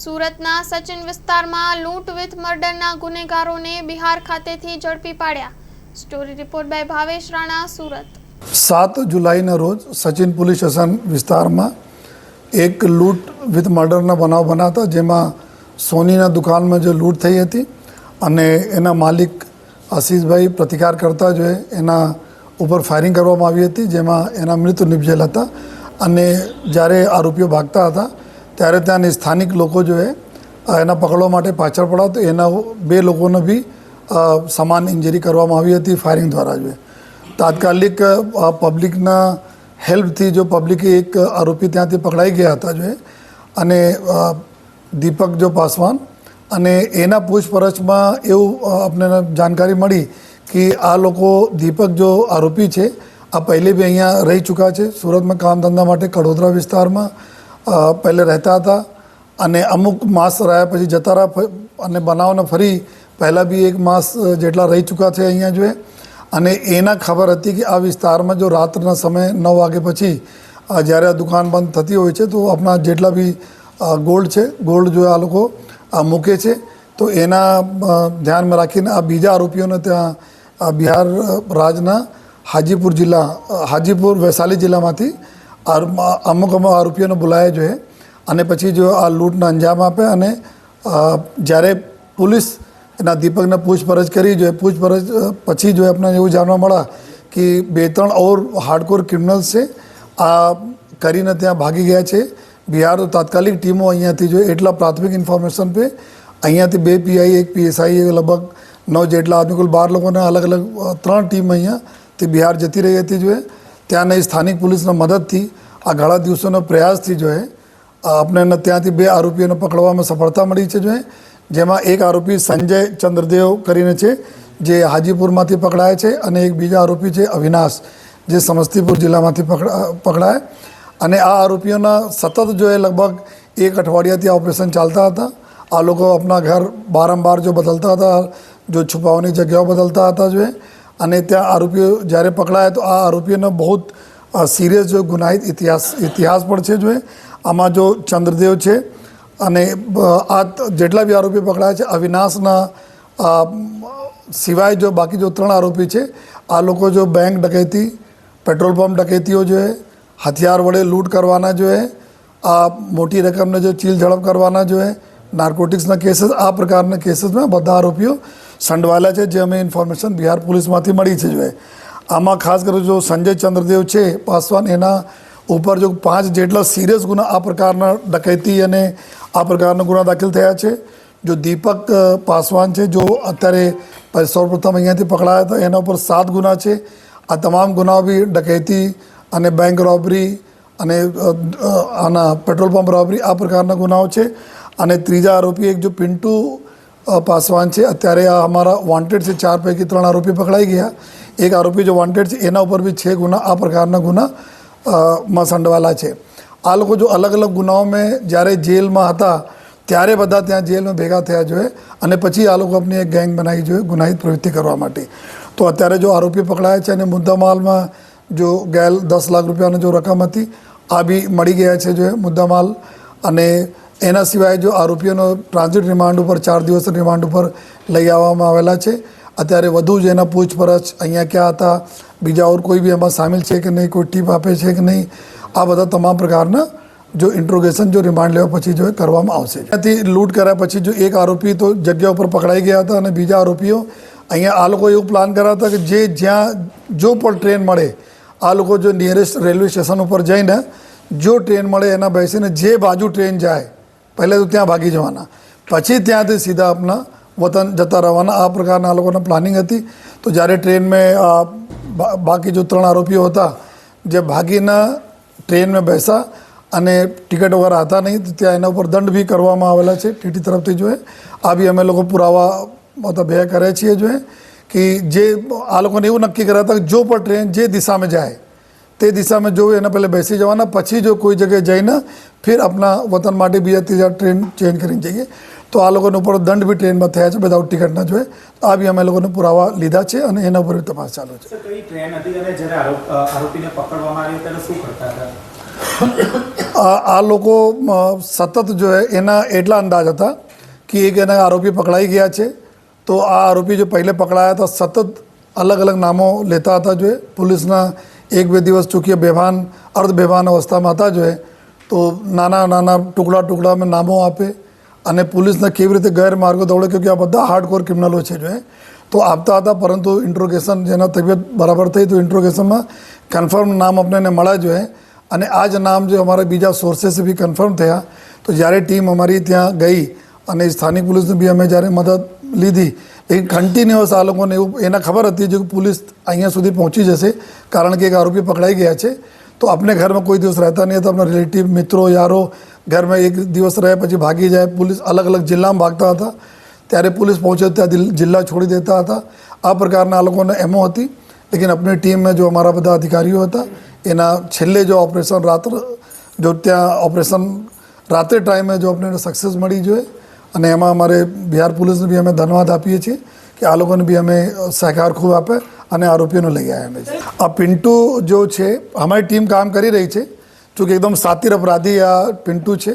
સુરતના સચિન વિસ્તારમાં લૂંટ વિથ મર્ડરના ગુનેગારોને બિહાર ખાતેથી ઝડપી પાડ્યા. Story report by Bhavesh Rana, Surat. સાત જુલાઈના રોજ સચિન પોલીસ સ્ટેશન વિસ્તારમાં એક લૂંટ વિથ મર્ડરના બનાવ બનાવતા, જેમાં સોનીના દુકાનમાં જે લૂંટ થઈ હતી અને એના માલિક આશીષભાઈ પ્રતિકાર કરતા જોઈએ એના ઉપર ફાયરિંગ કરવામાં આવી હતી, જેમાં એના મૃત્યુ નિપજેલ હતા અને જ્યારે આરોપીઓ ભાગતા હતા ત્યારે ત્યાંની સ્થાનિક લોકો જોએ એના પકડવા માટે પાછળ પડાવ તો એના બે લોકોને બી સમાન ઇન્જરી કરવામાં આવી હતી ફાયરિંગ દ્વારા જોઈએ તાત્કાલિક પબ્લિકના હેલ્પથી જો પબ્લિકે એક આરોપી ત્યાંથી પકડાઈ ગયા હતા જો અને દીપક જો પાસવાન અને એના પૂછપરછમાં એવું આપણને જાણકારી મળી કે આ લોકો દીપક જો આરોપી છે, આ પહેલે બી અહીંયા રહી ચૂક્યા છે. સુરતમાં કામ ધંધા માટે કડોદરા વિસ્તારમાં પહેલે રહેતા હતા અને અમુક માસ રહ્યા પછી જતા રહ્યા અને બનાવને ફરી પહેલાં બી એક માસ જેટલા રહી ચૂક્યા છે અહીંયા જોઈએ અને એના ખબર હતી કે આ વિસ્તારમાં જો રાત્રના સમય નવ વાગે પછી જ્યારે આ દુકાન બંધ થતી હોય છે, તો આપણા જેટલા બી ગોલ્ડ છે, ગોલ્ડ જો આ લોકો મૂકે છે, તો એના ધ્યાનમાં રાખીને આ બીજા આરોપીઓને ત્યાં બિહાર રાજના હાજીપુર જિલ્લા હાજીપુર વૈશાલી જિલ્લામાંથી અમુક અમુક આરોપીઓને બોલાયા જોઈએ અને પછી જો આ લૂંટને અંજામ આપે અને જ્યારે પોલીસ એના દીપકને પૂછપરછ કરી જોઈએ પૂછપરછ પછી જો આપણે એવું જાણવા મળ્યા કે બે ત્રણ ઓર હાર્ડકોર ક્રિમિનલ્સ છે, આ કરીને ત્યાં ભાગી ગયા છે. બિહાર તો તાત્કાલિક ટીમો અહીંયાથી જોઈએ એટલા પ્રાથમિક ઇન્ફોર્મેશન પે, અહીંયાથી બે પીઆઈ, એક પીએસઆઈ લગભગ નવ જેટલા આદમી કુલ બાર લોકોને અલગ અલગ ત્રણ ટીમ અહીંયાથી બિહાર જતી રહી હતી જોઈએ ત્યાંની સ્થાનિક પોલીસના મદદથી આ ઘણા દિવસોના પ્રયાસથી જોઈએ આપણે ત્યાંથી બે આરોપીઓને પકડવામાં સફળતા મળી છે જોઈએ જેમાં એક આરોપી સંજય ચંદ્રદેવ કરીને છે, જે હાજીપુરમાંથી પકડાય છે અને એક બીજા આરોપી છે અવિનાશ, જે સમસ્તીપુર જિલ્લામાંથી પકડાય અને આ આરોપીઓના સતત જો લગભગ એક અઠવાડિયાથી આ ઓપરેશન ચાલતા હતા આ લોકો આપણા ઘર બારંબાર જો બદલતા હતા, જો છુપાવવાની જગ્યાઓ બદલતા હતા જો એ. અને ત્યાં આરોપીઓ જ્યારે પકડાયા તો આ આરોપીઓનો બહુ સિરિયસ જો ગુનાહિત ઇતિહાસ ઇતિહાસ પણ છે જો આમાં જો ચંદ્રદેવ છે અને આ જેટલા બી આરોપી પકડાયા છે, અવિનાશના સિવાય જો બાકી જો ત્રણ આરોપી છે, આ લોકો જો બેંક ડકેતી, પેટ્રોલ પંપ ડકેતીઓ જોઈએ હથિયાર વડે લૂંટ કરવાના જોઈએ આ મોટી રકમને જો ચીલ ઝડપ કરવાના જોઈએ નાર્કોટિક્સના કેસીસ આ પ્રકારના કેસીસમાં બધા આરોપીઓ સંડવાયેલા છે, જે અમે ઇન્ફોર્મેશન બિહાર પોલીસમાંથી મળી છે જોઈએ આમાં ખાસ કરીને જો સંજય ચંદ્રદેવ છે, પાસવાન, એના ઉપર જો પાંચ જેટલા સિરિયસ ગુના આ પ્રકારના ડકૈતી અને આ પ્રકારના ગુના દાખલ થયા છે. જો દીપક પાસવાન છે, જો અત્યારે સૌપ્રથમ અહીંયાથી પકડાયા હતા, એના ઉપર સાત ગુના છે. આ તમામ ગુનાઓ બી ડકૈતી અને બેંક રોબરી અને આના પેટ્રોલ પંપ રોબરી આ પ્રકારના ગુનાઓ છે. અને ત્રીજા આરોપી એક જો પિન્ટુ પાસવાન છે અત્યારે આ અમારા વોન્ટેડ છે ચાર પૈકી ત્રણ આરોપી પકડાઈ ગયા એક આરોપી જો વોન્ટેડ છે એના ઉપર બી છે ગુના આ પ્રકારના ગુના માં સંડવાયેલા છે આ લોકો જો અલગ અલગ ગુનાઓમાં જ્યારે જેલમાં હતા ત્યારે બધા ત્યાં જેલમાં ભેગા થયા જોઈએ અને પછી આ લોકો આપણી એક ગેંગ બનાવી જોઈએ ગુનાહિત પ્રવૃત્તિ કરવા માટે તો અત્યારે જો આરોપી પકડાયા છે અને મુદ્દામાલમાં જો ગયેલ દસ લાખ રૂપિયાની જો રકમ હતી આ બી મળી ગયા છે જો મુદ્દામાલ અને એના સિવાય જો આરોપીઓનો ટ્રાન્ઝિટ રિમાન્ડ ઉપર, ચાર દિવસ રિમાન્ડ ઉપર લઈ આવવામાં આવેલા છે. અત્યારે વધુ જ એના પૂછપરછ અહીંયા ક્યાં હતા, બીજા ઓર કોઈ બી એમાં સામેલ છે કે નહીં, કોઈ ટીપ આપે છે કે નહીં, આ બધા તમામ પ્રકારના જો ઇન્ટ્રોગેશન જો રિમાન્ડ લેવા પછી જો કરવામાં આવશે. ત્યાંથી લૂંટ કર્યા પછી જો એક આરોપી તો જગ્યા ઉપર પકડાઈ ગયા હતા અને બીજા આરોપીઓ અહીંયા આ લોકો એવું પ્લાન કર્યા હતા કે જે જ્યાં જો પણ ટ્રેન મળે, આ લોકો જો નિયરેસ્ટ રેલવે સ્ટેશન ઉપર જઈને જો ટ્રેન મળે, એના બેસીને જે બાજુ ટ્રેન જાય પહેલે તો ત્યાં ભાગી જવાના. પછી ત્યાંથી સીધા આપના વતન જતા રહેવાના. આ પ્રકારના આ લોકોના પ્લાનિંગ હતી. તો જ્યારે ટ્રેનમાં મેં બાકી જો ત્રણ આરોપીઓ હતા, જે ભાગીને ટ્રેનમાં બેસા અને ટિકિટ વગર હતા નહીં, તો ત્યાં એના ઉપર દંડ બી કરવામાં આવેલા છે. ટીટી તરફથી જોઈએ આ બી અમે લોકો પુરાવા મતલબ ભેગા કર્યા છીએ જોઈએ કે જે, આ લોકોને એવું નક્કી કર્યા હતા કે જો પણ ટ્રેન જે દિશામાં જાય તે દિશામાં જોવું એના પહેલાં બેસી જવાના. પછી જો કોઈ જગ્યાએ જઈને ફિર આપણા વતન માટે બીજા ત્રીજા ટ્રેન ચેન્જ કરીને જઈએ. તો આ લોકોનો ઉપર દંડ બી ટ્રેનમાં થયા છે વિધાઉટ ટિકિટના જોઈએ આ બી અમે લોકોને પુરાવા લીધા છે અને એના ઉપર તપાસ ચાલુ છે. આ લોકો સતત જો એના એટલા અંદાજ હતા કે એક એના આરોપી પકડાઈ ગયા છે. તો આ આરોપી જો પહેલે પકડાયા હતા સતત અલગ અલગ નામો લેતા હતા જોઈએ પોલીસના એક બે દિવસ ચૂકીએ, બેભાન, અર્ધ બેભાન અવસ્થામાં હતા જ હોય, તો નાના નાના ટુકડા ટુકડામાં નામો આપે અને પોલીસને કેવી રીતે ગેરમાર્ગો દોડે કે આ બધા હાર્ડકોર ક્રિમિનલો છે જોઈએ તો આપતા હતા, પરંતુ ઇન્ટ્રોગેશન જેના તબિયત બરાબર થઈ તો ઇન્ટ્રોગેશનમાં કન્ફર્મ નામ આપણને મળ્યા જોઈએ અને આ જ નામ જે અમારા બીજા સોર્સેસ બી કન્ફર્મ થયા. તો જ્યારે ટીમ અમારી ત્યાં ગઈ અને સ્થાનિક પોલીસને બી અમે જ્યારે મદદ લીધી એ કન્ટિન્યુઅસ આ લોકોને એવું એને ખબર હતી જો કે પોલીસ અહીંયા સુધી પહોંચી જશે કારણ કે એક આરોપી પકડાઈ ગયા છે તો આપણે ઘરમાં કોઈ દિવસ રહેતા નહીં તો આપણા રિલેટિવ મિત્રો યારો ઘરમાં એક દિવસ રહે પછી ભાગી જાય પોલીસ અલગ અલગ જિલ્લામાં ભાગતા હતા ત્યારે પોલીસ પહોંચે ત્યાં જિલ્લા છોડી દેતા હતા આ પ્રકારના આ લોકોને એમો હતી લેકિન આપણી ટીમમાં જો અમારા બધા અધિકારીઓ હતા, એના છેલ્લે જો ઓપરેશન રાત્ર જો ત્યાં ઓપરેશન રાત્રે ટાઈમે જો આપણે સક્સેસ મળી જોઈએ અને એમાં અમારે બિહાર પોલીસને બી અમે ધન્યવાદ આપીએ છીએ કે આ લોકોને બી અમે સહકાર ખૂબ આપે અને આરોપીઓને લઈ આવ્યા અમે આ પિન્ટુ જો છે અમારી ટીમ કામ કરી રહી છે ચૂંકि એકદમ સાતિર અપરાધી આ પિન્ટુ છે.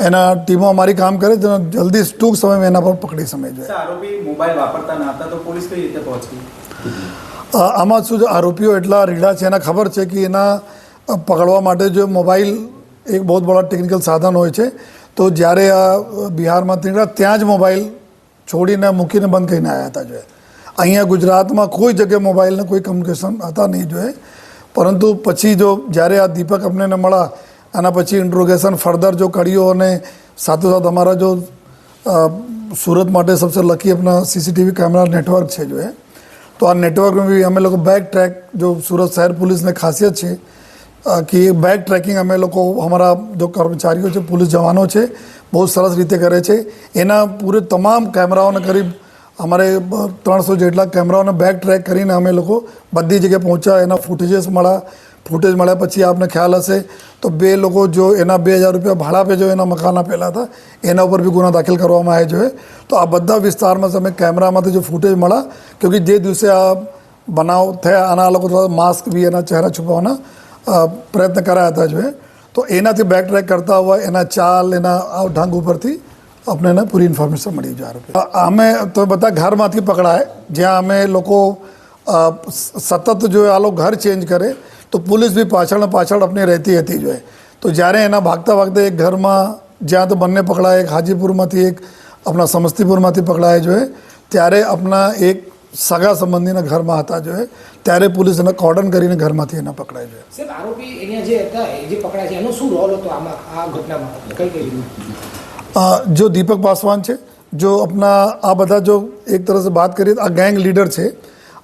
એના ટીમો અમારી કામ કરે છે જલ્દી ટૂંક સમયમાં એના પર પકડી સમય જાય. આરોપી મોબાઈલ વાપરતા ના હતા તો પોલીસ કઈ રીતે પહોંચી? આમાં શું છે આરોપીઓ એટલા રીડા છે એના ખબર છે કે એના પકડવા માટે જો મોબાઈલ એક બહુ બડા ટેકનિકલ સાધન હોય છે. તો જ્યારે આ બિહારમાં નીકળ્યા ત્યાં જ મોબાઈલ છોડીને મૂકીને બંધ કરીને આવ્યા હતા જોએ. અહીંયા ગુજરાતમાં કોઈ જગ્યાએ મોબાઈલને કોઈ કમ્યુનિકેશન હતા નહીં જોઈએ પરંતુ પછી જો જ્યારે આ દીપક અમને મળ્યા, આના પછી ઇન્ટ્રોગેશન ફર્ધર જો કર્યો અને સાથો સાથોસાથ અમારા જો સુરત માટે સબસે લકી આપણા સીસીટીવી કેમેરા નેટવર્ક છે જોએ. તો આ નેટવર્કમાં બી અમે લોકો બેક ટ્રેક જો સુરત શહેર પોલીસને ખાસિયત છે કે બેક ટ્રેકિંગ અમે લોકો અમારા જો કર્મચારીઓ છે પોલીસ જવાનો છે બહુ સરસ રીતે કરે છે એના પૂરે તમામ કેમેરાઓને કરીબ અમારે ત્રણસો જેટલા કેમેરાઓને બેક ટ્રેક કરીને અમે લોકો બધી જગ્યાએ પહોંચ્યા એના ફૂટેજીસ મળ્યા ફૂટેજ મળ્યા પછી આપને ખ્યાલ હશે તો બે લોકો જો એના બે હજાર રૂપિયા ભાડા પે જો એના મકાન આપેલા હતા એના ઉપર બી ગુના દાખલ કરવામાં આવ્યા જોઈએ તો આ બધા વિસ્તારમાં તમે કેમેરામાંથી જો ફૂટેજ મળ્યા ક્યોંકि જે દિવસે આ બનાવ થયા આના આ લોકો થોડા માસ્ક બી એના ચહેરા છુપાવવાના અ, પ્રયત્ન કરાયા હતા જોઈએ તો એનાથી બેક ટ્રેક કરતા હોય, એના ચાલ, એના આ ઢંગ ઉપરથી આપણે એને પૂરી ઇન્ફોર્મેશન મળી જાય. અમે તો બધા ઘરમાંથી પકડાય. જ્યાં અમે લોકો સતત જો આ લોકો ઘર ચેન્જ કરે, તો પોલીસ બી પાછળ પાછળ આપણે રહેતી હતી જોઈએ તો જ્યારે એના ભાગતા ભાગતા એક ઘરમાં, જ્યાં તો બંને પકડાય, એક હાજીપુરમાંથી એક આપણા સમસ્તીપુરમાંથી પકડાય જોઈએ ત્યારે આપણા એક સગા સંબંધીના ઘરમાં હતા જોઈએ ત્યારે પોલીસ એને કોર્ડન કરીને ઘરમાંથી એને પકડાય છે સાહેબ આરોપી અહીંયા જે હતા એ જે પકડાય છે એનો શું રોલ હતો આમાં આ ઘટનામાં? કઈ કઈ જો દીપક પાસવાન છે જો આપના આ બધા જો એક તરફ વાત કરીએ આ ગેંગ લીડર છે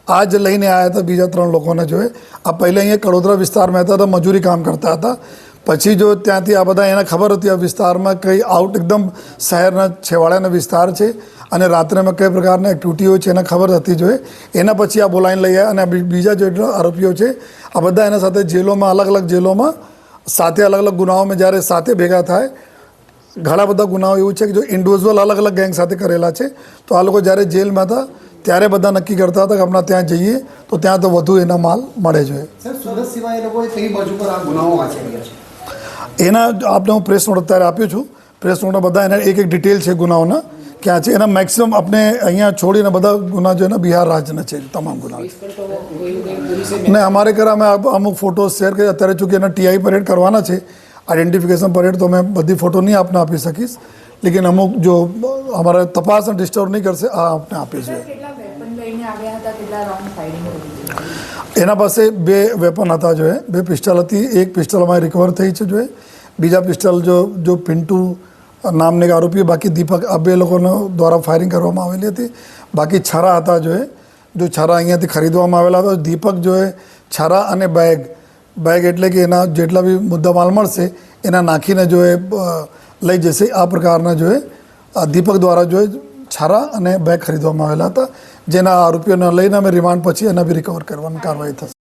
આ જ લઈને આવ્યા હતા બીજા ત્રણ લોકોને જોએ. આ પહેલાં અહીંયા કડોદરા વિસ્તારમાં હતા તો મજૂરી કામ કરતા હતા. પછી જો ત્યાંથી આ બધા એને ખબર હતી આ વિસ્તારમાં કંઈ આઉટ એકદમ શહેરના છેવાડાના વિસ્તાર છે. અને રાત્રેમાં કઈ પ્રકારની એક્ટિવિટી હોય છે એને ખબર હતી જોઈએ એના પછી આ બોલાવીને લઈ આવ્યા અને બીજા જે આરોપીઓ છે આ બધા એના સાથે જેલોમાં અલગ અલગ જેલોમાં સાથે અલગ અલગ ગુનાઓમાં જ્યારે સાથે ભેગા થાય ઘણા બધા ગુનાઓ એવું છે કે જો ઇન્ડિવિજ્યુઅલ અલગ અલગ ગેંગ સાથે કરેલા છે તો આ લોકો જ્યારે જેલમાં હતા ત્યારે બધા નક્કી કરતા હતા કે હમણાં ત્યાં જઈએ તો ત્યાં તો વધુ એના માલ મળે છે? એના આપને હું પ્રેસ નોટ અત્યારે આપ્યું છું. પ્રેસ નોટમાં બધા એના એક એક ડિટેલ છે ગુનાઓના. ક્યાં છે? એના મેક્સિમમ આપણે અહીંયા છોડીને બધા ગુના એના બિહાર રાજ્યના છે, તમામ ગુના ને અમારે ઘરે અમે અમુક ફોટો શેર કરી અત્યારે ચૂંકि એના ટીઆઈ પરેડ કરવાના છે. આઈડેન્ટિફિકેશન પરેડ તો મેં બધી ફોટો નહીં આપને આપી શકીશ. લેકિન અમુક જો અમારે તપાસને ડિસ્ટર્બ નહીં કરશે, આ આપને આપીશ એના પાસે બે વેપન હતા જોઈએ બે પિસ્ટલ હતી. એક પિસ્ટલ અમારી રિકવર થઈ છે જોઈએ બીજા પિસ્ટલ જો જો પિન્ટુ નામને એક આરોપી, બાકી દીપક આ બે લોકોનો દ્વારા ફાયરિંગ કરવામાં આવેલી હતી. બાકી છરા હતા જોઈએ જો છરા અહીંયાથી ખરીદવામાં આવેલા હતા દીપક જોએ છરા અને બેગ બેગ એટલે કે એના જેટલા બી મુદ્દા માલ મળશે, એના નાખીને જો એ લઈ જશે. આ પ્રકારના જો એ દીપક દ્વારા જો છરા અને બેગ ખરીદવામાં આવેલા હતા, જેના આરોપીઓને લઈને અમે રિમાન્ડ પછી એના બી રિકવર કરવાની કાર્યવાહી થશે.